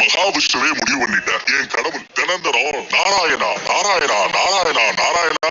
மகாவிஷ்ணுவே முடிவு பண்ணிட்டார். என் கடவுள் தினந்தரம் நாராயணா நாராயணா நாராயணா நாராயணா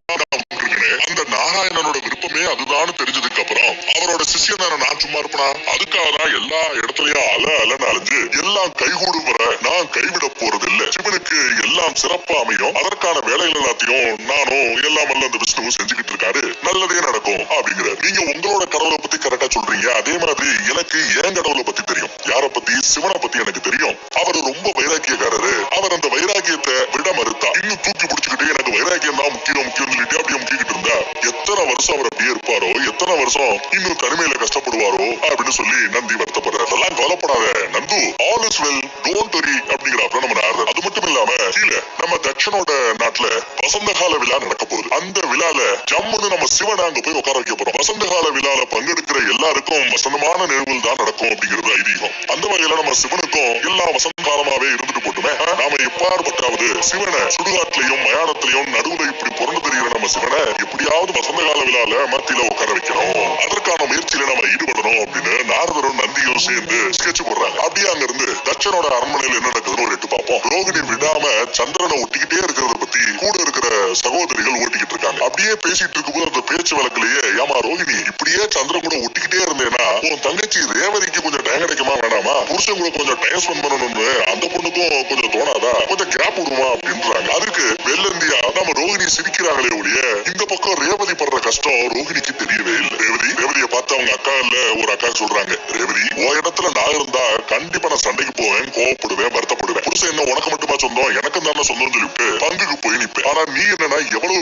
அந்த நாராயணனோட விருப்பமே அதுதான் தெரிஞ்சதுக்கு அப்புறம் அவரோட சிஷியனான நான் சும்மா இருப்பனா? அதுக்காக தான் எல்லா இடத்துலயும் அல அலன்னு அலைஞ்சு எல்லாம் கைகூடும் வர நான் கைவிட போறது இல்ல சிவனுக்கு எல்லாம் சிறப்பா அமையும். அதற்கான வேலைகள் எல்லாத்தையும் நானும் எல்லாம் வல்ல அந்த விஷ்ணுவும் செஞ்சுக்கிட்டு இருக்காரு. நல்லதே நடக்கும் அப்படிங்கிற நீங்க உங்களோட கடவுளை பத்தி கரெக்டா சொல்றீங்க. அதே மாதிரி எனக்கு ஏன் கடவுளை பத்தி தெரியும். யார பத்தி? சிவனை பத்தி எனக்கு தெரியும். அவர் ரொம்ப வைராக்கியக்காரரு. அவர் அந்த வைராக்கியத்தை விட மறுத்தா. இன்னும் தூக்கி பிடிச்சுக்கிட்டே வைராக்கியம் தான் முக்கியம் முக்கியம் சொல்லிட்டு அப்படியே இருந்தா எத்தனை வருஷம் அவர் அப்படியே இருப்பாரோ எத்தனை வருஷம் இன்னும் தனிமையில கஷ்டப்படுவாரோ அப்படின்னு சொல்லி நந்தி வருத்தப்படுற அதெல்லாம் கவலைப்படாத Nandu all is well don't worry அப்படிங்கிறாப்ல நம்ம நாரதர். அது மட்டும் இல்லாம கீழே நம்ம தட்சனோட நாட்டுல வசந்த கால விழா நடக்க போகுது. அந்த விழால ஜம்முன்னு நம்ம சிவன் அங்க போய் உட்கார வைக்க போறோம். வசந்த கால விழால பங்கெடுக்கிற எல்லாருக்கும் வசந்தமான நிகழ்வுகள் தான் நடக்கும் அப்படிங்கிறது ஐதீகம். அந்த வகையில நம்ம சிவனுக்கும் எல்லா வசந்த காலமாவே இருந்துட்டு போட்டுமே. நாம எப்பாற்பட்டாவது சிவனை சுடுகாட்டிலையும் மயானத்திலையும் நடுவுல இப்படி புறந்து தெரிகிற நம்ம சிவனை எப்படியாவது வசந்த கால விழால மத்தியில உட்கார வைக்கணும். அதற்கான முயற்சியில நம்ம ஈடுபடணும் அப்படின்னு நாரதரும் நந்தியும் சேர்ந்து ஸ்கெட்ச் போடுறாங்க. அப்படியே அங்க இருந்து தட்சனோட அரண்மனையில என்ன நடக்குதுன்னு ஒரு எட்டு பார்ப்போம். ரோகிணி விடாம சந்திரனை ஒட்டிக்கிட்டே இருக்கிறத பத்தி கூட இருக்கிற சகோதரிகள் ஓட்டிக்கிட்டு இருக்காங்க. அப்படியே பேசிட்டு இருக்கும்போது அந்த பேச்சு வழக்கிலேயே ஏமா ரோகிணி இப்படியே சந்திரன் கூட ஒட்டிக்கிட்டே இருந்தேன்னா உன் தங்கச்சி ரேவதிக்கு கொஞ்சம் டைம் கிடைக்குமா வேணாமா? புருஷன் கூட கொஞ்சம் டைம் ஸ்பெண்ட் பண்ணணும்னு அந்த பொண்ணுக்கும் கொஞ்சம் தோணாதா? கொஞ்சம் கேப் விடுமா அப்படின்றாங்க. அதுக்கு வெள்ளந்தியா நம்ம ரோகிணி சிரிக்கிறாங்களே ஒழிய இந்த பக்கம் ரேவதி படுற கஷ்டம் ரோகிணிக்கு தெரியவே இல்லை. ரேவதி ரேவதிய பார்த்து அவங்க அக்கா இல்ல ஒரு அக்கா சொல்றாங்க. ரேவதி உன் இடத்துல நான் இருந்தா கண்டிப்பா நான் சண்டைக்கு போவேன் கோவப்படுவேன் வருத்தப்படுவேன். புருஷன் என்ன உனக்கு மட்டுமா சொந்தம்? எனக்கு தானே சொந்தம் சொல்லிட்டு பங்குக்கு போய் நிப்பேன். ஆனா நீ என்னன்னா எவ்வளவு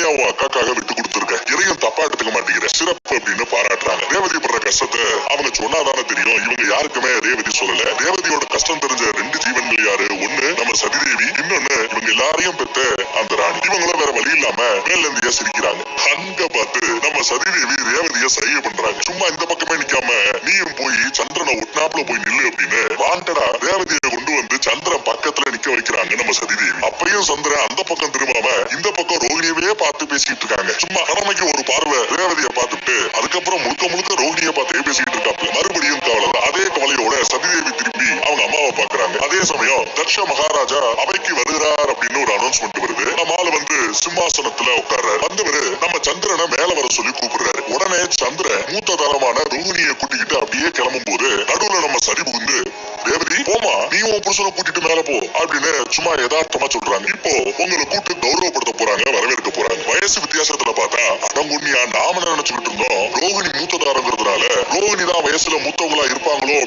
பெருந்தன்மையா உன் அக்காக்காக விட்டு கொடுத்துருக்க. எதையும் தப்பா எடுத்துக்க மாட்டேங்கிற. சிறப்பு அப்படின்னு பாராட்டுறாங்க. ரேவதி படுற கஷ்டத்தை அவங்க சொன்னாதானே தெரியும். இவங்க யாருக்குமே ரேவதி சொல்லல. ரேவதியோட கஷ்டம் தெரிஞ்ச ரெண்டு ஜீவன்கள் யாரு? ஒண்ணு நம்ம சதிதேவி இன்னொன்னு இவங்க எல்லாரையும் பெத்த அந்த ராணி இவங்களும் வேற வழி இல்லாம மேல மேலந்தியா சிரிக்கிறாங்க. அங்க பார்த்து நம்ம சதிதேவி ரேவதிய சைய பண்றாங்க. சும்மா இந்த பக்கமே நிக்காம நீயும் போய் சந்திரனை ஒட்டினாப்புல போய் நில்லு அப்படின்னு வாண்டடா ரேவதியை கொண்டு வந்து சந்திரன் பக்கத்துல நிக்க வைக்கிறாங்க நம்ம சதிதேவி. அப்பயும் சந்திரன் அந்த பக்கம் திரும்பாம இந்த பக்கம் ரோகிணியவே பார்த்து பேசிட்டு இருக்காங்க. சும்மா கடமைக்கு ஒரு பார்வை ரேவதியை பார்த்துட்டு அதுக்கப்புறம் முழுக்க முழுக்க ரோகிணியை பார்த்தே பேசிட்டு இருக்காப்ல மறுபடியும் கவலை அதே சதிதேவி திரும்பி அவங்க அம்மாவை பாக்குறாங்க அதே சமயம் தர்ஷ மகாராஜா அவைக்கு வருகிறார் அப்படின்னு ஒரு அனௌன்ஸ்மெண்ட் வருது. நம்ம ஆளு வந்து சிம்மாசனத்துல உட்கார்றாரு. வந்தவரு நம்ம சந்திரனை மேல வர சொல்லி கூப்பிடுறாரு. உடனே சந்திரன் மூத்த தரமான ரோகிணியை கூட்டிக்கிட்டு அப்படியே கிளம்பும் போது நடுவுல நம்ம சரி புகுந்து ரேவதி போமா நீ உன் புருஷனை கூட்டிட்டு மேல போ அப்படின்னு சும்மா யதார்த்தமா சொல்றாங்க. இப்போ உங்களை கூட்டு கௌரவப்படுத்த போறாங்க வரவேற்க போறாங்க. வயசு வித்தியாசத்துல பார்த்தா அடங்குண்ணியா நாம நினைச்சுக்கிட்டு இருந்தோம். ரோஹிணி மூத்ததாரங்கிறதுனால ரோஹிணி தான் வயசுல மூத்தவங்களா இருப்பாங்களோ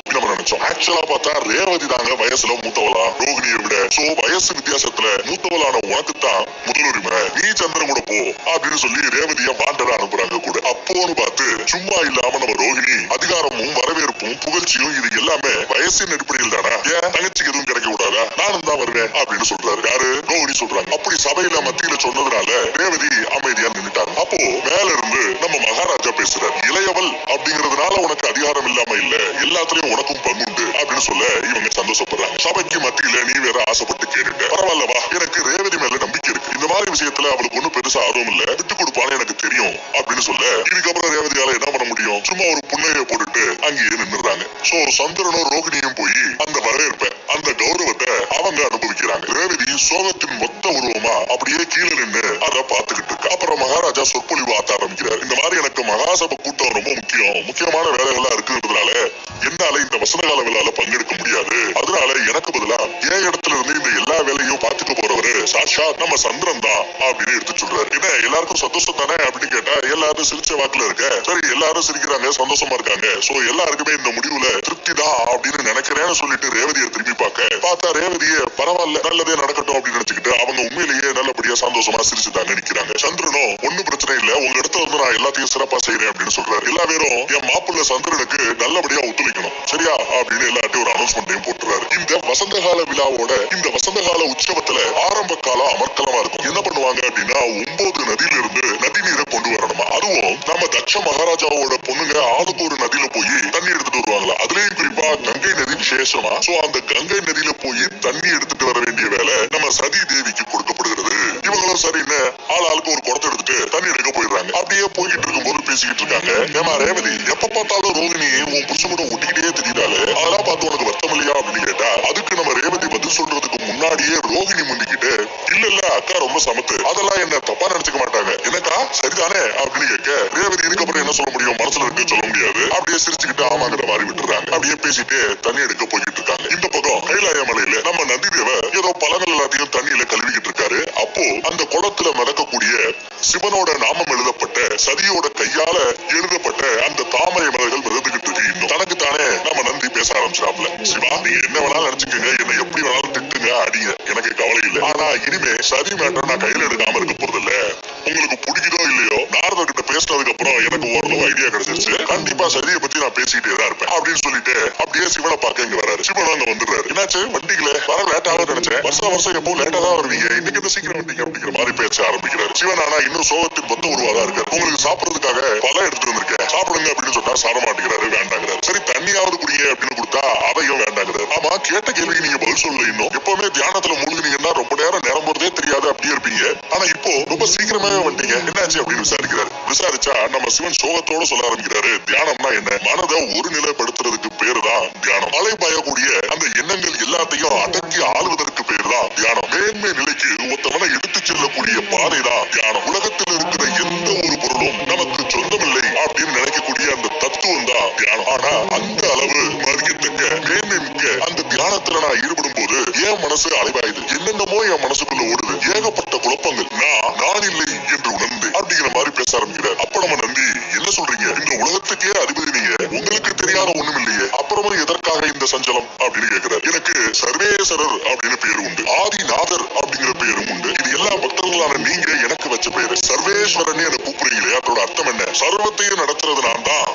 ஆக்சுவலா பார்த்தா ரேவதி தாங்க வயசுல மூத்தவளா? ரோகிணியை விட. சோ வயசு வித்தியாசத்துல மூத்தவளான உனக்கு தான் முதலுரிமை. நீ சந்திரன் கூட போ அப்படின்னு சொல்லி ரேவதிய வாண்டரா அனுப்புறாங்க கூட. அப்போன்னு பார்த்து சும்மா இல்லாம நம்ம ரோகிணி அதிகாரமும் வரவேற்பும் புகழ்ச்சியும் இது எல்லாமே வயசின் அடிப்படையில் தானா? ஏன்? தங்கச்சிக்கு எதுவும் கிடைக்க கூடாதா? நானும் தான் வருவேன் அப்படின்னு சொல்றாரு. யாரு? ரோகிணி சொல்றாங்க. அப்படி சபையில மத்தியில சொன்னதுனால ரேவதி அமைதியா நின்னுட்டாங்க. அப்போ மேல இருந்து நம்ம மகாராஜா பேசுறாரு. இளையவள் அப்படிங்கறதுனால உனக்கு அதிகாரம் இல்லாம இல்ல. எல்லாத்துலயும் உனக்கும் உண்டு அப்படின்னு சொல்ல இவங்க சந்தோஷப்படுறாங்க. சபைக்கு மத்தியில நீ வேற ஆசைப்பட்டு கேட்டுட்ட. பரவாயில்ல வா எனக்கு ரேவதி மேல நம்பிக்கை இருக்கு. இந்த மாதிரி விஷயத்துல அவளுக்கு ஒண்ணும் பெருசா ஆர்வம் இல்ல. விட்டு கொடுப்பான்னு எனக்கு தெரியும் அப்படின்னு சொல்ல இதுக்கப்புறம் ரேவதியால என்ன பண்ண முடியும்? சும்மா ஒரு புண்ணைய போட்டுட்டு அங்கேயே நின்னுறாங்க சோ சந்திரனும் ரோகிணியும் போய் அந்த வரவேற்பை. அந்த கௌரவத்தை அவங்க அனுபவிக்கிறாங்க. ரேவதி சோகத்தின் மொத்த உருவமா அப்படியே கீழே நின்னு அதை பார்த்துக்கிட்டு இருக்கு. அப்புறம் மகாராஜா சொற்பொழிவு ஆத்த ஆரம்பிக்கிறார். இந்த மாதிரி எனக்கு மகாசபை கூட்டம் ரொம்ப முக்கியம். முக்கியமான வேலைகள்லாம் இருக்குறதுனால என்னால இந்த வசனகால விழால பங்கெடுக்க முடியாது. அதனால எனக்கு பதிலா என் இடத்துல இருந்து இந்த எல்லா வேலையும் பாத்துக்க போறவரு சாஷா நம்ம சந்திரன் தான் அப்படின்னு எடுத்து சொல்றாரு. என்ன எல்லாருக்கும் சந்தோஷம் தானே அப்படின்னு கேட்டா எல்லாரும் சிரிச்ச வாக்குல இருக்க. சரி எல்லாரும் சிரிக்கிறாங்க சந்தோஷமா இருக்காங்க. சோ எல்லாருக்குமே இந்த முடிவுல திருப்தி தான் அப்படின்னு நினைக்கிறேன்னு சொல்லிட்டு ரேவதியை திரும்பி பார்க்க பார்த்தா ரேவதியே பரவாயில்ல நல்லதே நடக்கட்டும் அப்படின்னு நினைச்சுக்கிட்டு அவங்க உண்மையிலேயே நல்லபடியா சந்தோஷமா சிரிச்சுட்டாங்க நிக்கிறாங்க சந்திரனும் ஒண்ணும் பிரச்சனை இல்ல. உங்க இடத்துல வந்து நான் எல்லாத்தையும் சிறப்பா செய்யறேன் அப்படின்னு சொல்றாரு. எல்லா பேரும் என் மாப்பிள்ள சந்திரனுக்கு நல்லபடியா ஒத்துழைக்கணும். சரியா? அப்படின்னு எல்லாத்தையும் ஒரு அனௌன்ஸ்மெண்ட்டையும் போட்டுறாரு. இந்த வசந்த கால விழாவோட இந்த வசந்த கால உற்சவத்துல ஆரம்ப காலம் அமர்க்கலமா இருக்கும். என்ன பண்ணுவாங்க அப்படின்னா ஒன்பது நதியில இருந்து நதி நீரை கொண்டு வரணும். அதுவும் நம்ம தக்ஷ மகாராஜாவோட பொண்ணுங்க ஆளுக்கு ஒரு நதியில போய் தண்ணி எடுத்துட்டு வருவாங்களா? அதுலயும் குறிப்பா கங்கை நதி விசேஷமா? சோ அந்த கங்கை நதியில போய் தண்ணி எடுத்துட்டு வர வேண்டிய வேலை நம்ம சதி தேவிக்கு கொடுக்கப்படுகிறது. இவங்களும் சரின்னு ஆள் ஆளுக்கு ஒரு குடத்தை எடுத்துட்டு தண்ணி எடுக்க போயிடுறாங்க. அப்படியே போய்கிட்டு இருக்கும்போது பேசிக்கிட்டு இருக்காங்க. ஏமா ரேவதி எப்ப பார்த்தாலும் ரோகிணி உன் புருஷ கூட ஒட்டிக்கிட்டே தெரியுதாலே அதெல்லாம் பார்த்து உனக்கு வருத்தம் இல்லையா? அப்படின்னு கேட்டா அதுக்கு நம்ம ரேவதி பதில் சொல்றதுக்கு முன்னாடியே ரோகிணி முந்திக்கிட்டு இல்ல இல்ல அக்கா ரொம்ப சமத்து. அதெல்லாம் என்ன தப்பா நினைச்சுக்க மாட்டேன் சரிதானே அப்படின்னு கேட்க ரேவதி இதுக்கப்புறம் என்ன சொல்ல முடியும்? மனசுல இருக்கு சொல்ல முடியாது. அப்படியே சிரிச்சுக்கிட்டு ஆமாங்கிற மாதிரி விட்டுறாங்க. அப்படியே பேசிட்டு தண்ணி எடுக்க போய்கிட்டு இருக்காங்க. இந்த பக்கம் கைலாய மலையில நம்ம நந்திதேவ ஏதோ பழங்கள் எல்லாத்தையும் தண்ணியில கழுவிக்கிட்டு இருக்காரு. அப்போ அந்த குளத்துல மிதக்கக்கூடிய சிவனோட நாமம் எழுதப்பட்ட சதியோட கையால எழுதப்பட்ட அந்த தாமரை மலர்கள் மிதந்துகிட்டு இருக்கு இன்னும். தனக்கு தானே நம்ம நந்தி பேச ஆரம்பிச்சாப்ல சிவா நீங்க என்ன வேணாலும் நினைச்சுக்கோங்க. என்ன எப்படி வேணாலும் திட்டுங்க அடிங்க. எனக்கு கவலை இல்லை. ஆனா இனிமே சதி மேட்டர் நான் கையில எடுக்காம இருக்க போறது இல்ல உங்களுக்கு பிடிக்குதோ இல்லையோ நாரதர் கிட்ட பேசினதுக்கு அப்புறம் எனக்கு ஓரளவு ஐடியா கிடைச்சிருச்சு கண்டிப்பா சதியை பத்தி நான் பேசிக்கிட்டே தான் இருப்பேன் அப்படின்னு சொல்லிட்டு அப்படியே சிவனை பார்க்க இங்க வராரு. சிவன் அங்க வந்துடுறாரு. என்னாச்சு? வண்டிகள வர லேட் நினைச்சேன். வருஷம் வருஷம் எப்போ லேட்டா தான் வருவீங்க. இன்னைக்கு இந்த சீக்கிரம் வந்தீங்க அப்படிங்கிற மாதிரி பேச ஆரம்பிக்கிறாரு. சிவன் ஆனா இன்னும் சோகத்தின் பத்து உருவாதான் இருக்காரு. உங்களுக்கு சாப்பிடுறதுக்காக பல எடுத்துட்டு வந்திருக்கேன். சாப்பிடுங்க அப்படின்னு சொன்னா சாப்பிட மாட்டேங்கிறாரு. வேண்டாங்கிறாரு. சரி தண்ணியாவது குடிங்க அப்படின்னு கொடுத்தா அதையும் வேண்டாங்கிறாரு. ஆமா கேட்ட கேள்விக்கு நீங்க பதில் சொல்லல இன்னும். எப்பவுமே தியானத்துல முழுகினீங்கன்னா ரொம்ப நேரம் நேரம் போறதே தெரியாது அப்படியே இருப்பீங்க. ஆனா இப்போ ரொம்ப சீக்கிரமாவே வந்துட்டீங்க. என்னாச்சு அப்படின்னு விசாரிக்கிறாரு. விசாரிச்சா நம்ம சிவன் சோகத்தோட சொல்ல ஆரம்பிக்கிறாரு. தியானம்னா என்ன? மனதை ஒரு நிலை படுத்துறதுக்கு பேரு தான் தியானம். அலை பயக்கூடிய அந்த எண்ணங்கள் எல்லாத்தையும் அடக்கி ஆளுவதற்கு பேரு தான் தியானம். மேன்மை நிலைக்கு ஒருத்தவனை எடுத்து செல்லக்கூடிய பாதை தான் தியானம். உலகத்தில் இருக்கிற எந்த ஒரு பொருளும் நமக்கு சொந்தமில்லை அப்படின்னு நினைக்கக்கூடிய அந்த தத்துவம் தான் தியானம். ஆனா அந்த அளவு மதிக்கத்தக்க மேன்மை மிக்க அந்த தியானத்துல நான் ஈடுபடும் போது என் மனசு அலைவாயுது என்னென்னமோ என் மனசுக்குள்ள ஓடுது. ஏகப்பட்ட குழப்பங்கள். நான் நான் இல்லை என்று உணர்ந்து அப்படிங்கிற மாதிரி பேச ஆரம்பிக்கிறார் சொல்றீங்க? இந்த உலகத்துக்கே அதிபதி நீங்க உங்களுக்கு தெரியாத ஒண்ணும் இல்லையே. அப்புறமும் எதற்காக இந்த சஞ்சலம் அப்படின்னு கேட்கிறார் எனக்கு சர்வேசரர் அப்படின்னு பேரு உண்டு. ஆதிநாதர் அப்படிங்கிற பேரும் உண்டு. இது எல்லா பக்தர்களான நீங்க எனக்கு வச்ச பேரு. சர்வேஸ்வரன் என்ன கூப்பிடுறீங்களே அதோட அர்த்தம் என்ன? சர்வத்தையும் நடத்துறது நான் தான்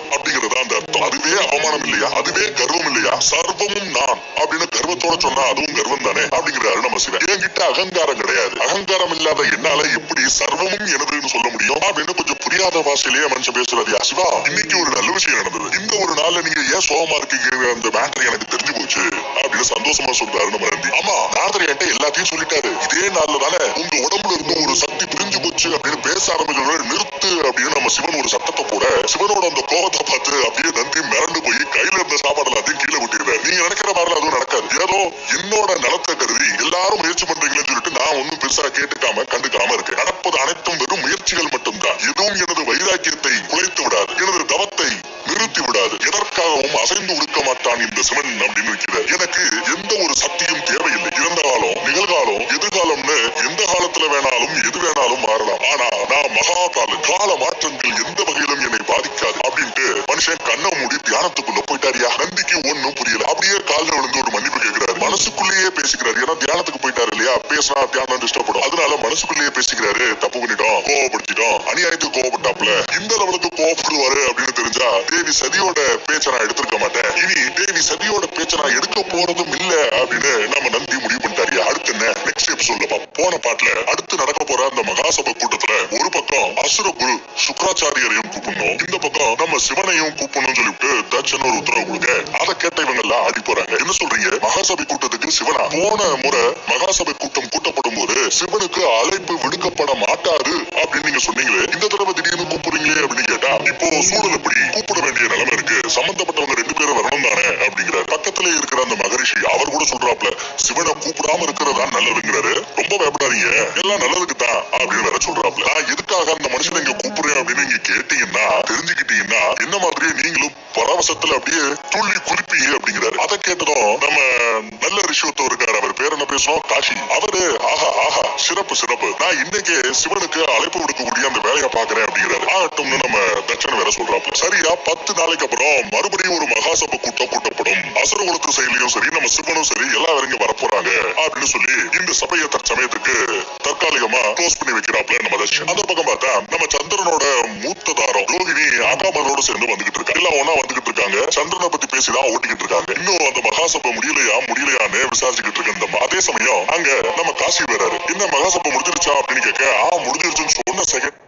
அப்ப அதுவே அவமானம் இல்லையா? அதுவே கர்வம் இல்லையா? சர்வமும் நான் அப்படின்னு கர்வத்தோட சொன்னா அதுவும் கர்வம் தானே அப்படிங்கிறாரு நம்ம சிவன். என்கிட்ட அகங்காரம் கிடையாது. அகங்காரம் இல்லாத என்னால எப்படி சர்வமும் எனதுன்னு சொல்ல முடியும்? அப்படின்னு கொஞ்சம் புரியாத பாஷையிலேயே மனுஷன் பேசுறாரு யா சிவா? இன்னைக்கு ஒரு நல்ல விஷயம் நடந்தது. இந்த ஒரு நாள்ல நீங்க ஏன் சோகமா இருக்கீங்க அந்த மேட்டர் எனக்கு தெரிஞ்சு போச்சு. அப்படின்னு சந்தோஷமா சொல்றாரு நம்ம நந்தி ஆமா நாதர் என்கிட்ட எல்லாத்தையும் சொல்லிட்டாரு. இதே நாள்ல தானே உங்க உடம்புல இருந்து ஒரு சக்தி பிரிஞ்சு போச்சு அப்படின்னு பேச ஆரம்பிச்ச நிறுத்து அப்படின்னு நம்ம சிவன் ஒரு சத்தத்தை போட சிவனோட அந்த கோபத்தை பார்த்து அப்படியே நந்தி மிரண்டு போய் கையில இருந்த சாப்பாடு எல்லாத்தையும் கீழே விட்டுறாரு நீங்க நினைக்கிற மாதிரி அதுவும் நடக்காது. ஏதோ என்னோட நலத்தை கருதி எல்லாரும் முயற்சி பண்றீங்கன்னு சொல்லிட்டு நான் ஒன்னும் பெருசா கேட்டுக்காம கண்டுக்காம இருக்கேன். நடப்பது அனைத்தும் வெறும் முயற்சிகள் மட்டும்தான். எதுவும் எனது வைராக்கியத்தை குறைத்து விடாது. எனது அசைந்து உடுக்க மாட்டான் இந்த சிவன் அப்படின்னு இருக்கிறார். எனக்கு எந்த ஒரு சக்தியும் தேவையில்லை. இறந்த காலம் நிகழ்காலம் எதிர்காலம்னு எந்த காலத்துல வேணாலும் எது வேணாலும் மாறலாம். ஆனா நான் மகா கால மாற்றங்கள் எந்த வகையிலும் என்னை பாதிக்காது. மனுஷன் கண்ணை மூடி தியானத்துக்குள்ள போயிட்டாரியா? நந்திக்கு ஒண்ணும் புரியல. அப்படியே காலில் விழுந்து ஒரு மன்னிப்பு கேட்கிறாரு மனசுக்குள்ளேயே பேசிக்கிறாரு. ஏன்னா தியானத்துக்கு போயிட்டாரு இல்லையா? பேசினா தியானம் டிஸ்டர்ப் பண்ணும் அதனால மனசுக்குள்ளேயே பேசிக்கிறாரு. தப்பு பண்ணிட்டோம். கோவப்படுத்திட்டோம். அநியாயத்துக்கு கோவப்பட்டாப்ல இந்த லெவலுக்கு கோவப்படுவாரு அப்படின்னு தெரிஞ்சா தேவி சதியோட பேச்ச நான் எடுத்திருக்க மாட்டேன். இனி தேவி சதியோட பேச்ச நான் எடுக்க போறதும் இல்ல அப்படின்னு நம்ம நந்தி முடிவு அடுத்து என்ன? நெக்ஸ்ட் எபிசோட்ல போன பாட்டுல அடுத்து நடக்க போற அந்த மகாசபை கூட்டத்துல ஒரு பக்கம் அசுர குரு சுக்கராச்சாரியரையும் கூப்பிடணும் இந்த பக்கம் நம்ம சிவனையும் கூப்பிடணும்னு சொல்லிட்டு தட்சன் ஒரு உத்தரவு கொடுக்க அதை கேட்ட இவங்க எல்லாம் ஆடி போறாங்க. என்ன சொல்றீங்க? மகாசபை கூட்டத்துக்கு சிவனா? போன முறை மகாசபை கூட்டம் கூட்டப்படும் போது சிவனுக்கு அழைப்பு விடுக்கப்பட மாட்டாரு அப்படின்னு நீங்க சொன்னீங்களே இந்த தடவை திடீர்னு கூப்பிடுறீங்களே அப்படின்னு கேட்டா இப்போ சூழல் எப்படி? கூப்பிட வேண்டிய நிலைமை இருக்கு. சம்பந்தப்பட்டவங்க ரெண்டு பேரும் வரணும் தானே அப்படிங்கிற பக்கத்திலே இருக்கிற அந்த மகரிஷி அவர் கூட சொல்றாப்ல சிவனை கூப்பிடாம இருக்கிறதா நல்லதுங்கிறாரு ரொம்ப பயப்படாதீங்க. எல்லாம் நல்லதுக்கு தான் அப்படின்னு வேற சொல்றாப்ல. நான் எதுக்காக அந்த மனுஷனை இங்க கூப்பிடுறேன் அப்படின்னு நீங்க கேட்டீங்கன்னா தெரிஞ்சுக்கிட்டீங்கன்னா என்ன மாதிரியே நீங்களும் பரவசத்துல அப்படியே துள்ளி குதிப்பீங்க அப்படிங்கிறாரு. அதை கேட்டதும் நம்ம நல்ல ரிஷுவத்தம் இருக்காரு அவர் பேர் என்ன பேசுவோம் காஷி அவரு ஆஹா சிறப்பு சிறப்பு. நான் இன்னைக்கு சிவனுக்கு அழைப்பு விடுக்கக்கூடிய அந்த வேலையை பாக்குறேன் அப்படிங்கிறாரு. ஆகட்டும்னு நம்ம தட்சன் வேற சொல்றாப்ல சரியா பத்து நாளைக்கு அப்புறம் மறுபடியும் ஒரு மகாசபை கூட்டம் கூட்டப்படும். அசுர குலத்து செயலியும் சரி நம்ம சிவனும் சரி எல்லாரும் இங்க வரப்போறாங்க அப்படின்னு சொல்லி இந்த சபையை தற்சமயத்துக்கு தற்காலிகமா க்ளோஸ் பண்ணி வைக்கிறாப்ல நம்ம தட்சன் அந்த பக்கம் பார்த்தா நம்ம சந்திரனோட மூத்த தாரம் ரோகிணி ஆகாமரோட சேர்ந்து வந்துகிட்டு இருக்காங்க எல்லாம் ஒன்னா வந்துகிட்டு இருக்காங்க. சந்திரனை பத்தி பேசிதான் ஓட்டிக்கிட்டு இருக்காங்க. இன்னும் அந்த மகாசபை முடியலையா முடியலையான்னு விசாரிச்சுக்கிட்டு இருக்க இந்த அதே சமயம் அங்க நம்ம காசி வேறாரு. என்ன மகாசபை முடிஞ்சிருச்சா அப்படின்னு கேட்க ஆ முடிஞ்சிருச்சுன்னு சொன்ன செகண்ட்